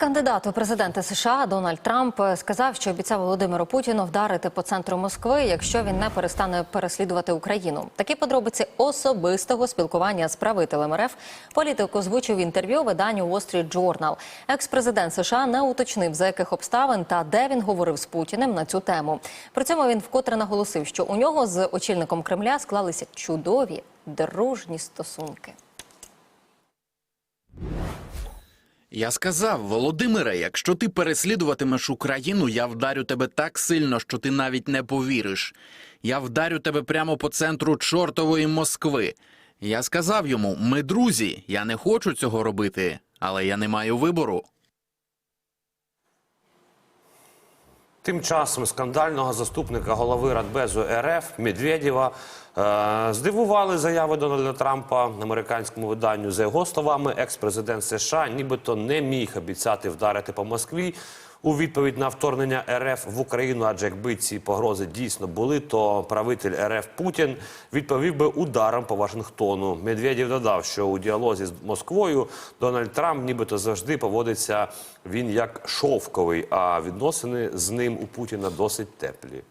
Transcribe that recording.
Кандидат у президенти США Дональд Трамп сказав, що обіцяв Володимиру Путіну вдарити по центру Москви, якщо він не перестане переслідувати Україну. Такі подробиці особистого спілкування з правителем РФ політик озвучив в інтерв'ю виданню Wall Street Journal. Екс-президент США не уточнив за яких обставин та де він говорив з Путіним на цю тему. При цьому він вкотре наголосив, що у нього з очільником Кремля склалися чудові дружні стосунки. Я сказав, Володимире, якщо ти переслідуватимеш Україну, я вдарю тебе так сильно, що ти навіть не повіриш. Я вдарю тебе прямо по центру чортової Москви. Я сказав йому: ми друзі, я не хочу цього робити, але я не маю вибору. Тим часом скандального заступника голови Радбезу РФ Медведєва е, здивували заяви Дональда Трампа американському виданню. За його словами, екс-президент США нібито не міг обіцяти вдарити по Москві у відповідь на вторгнення РФ в Україну. Адже якби ці погрози дійсно були, то правитель РФ Путін відповів би ударом по Вашингтону. Медведєв додав, що у діалозі з Москвою Дональд Трамп нібито завжди поводиться він як шовковий, а відносини з ним у Путіна досить теплі.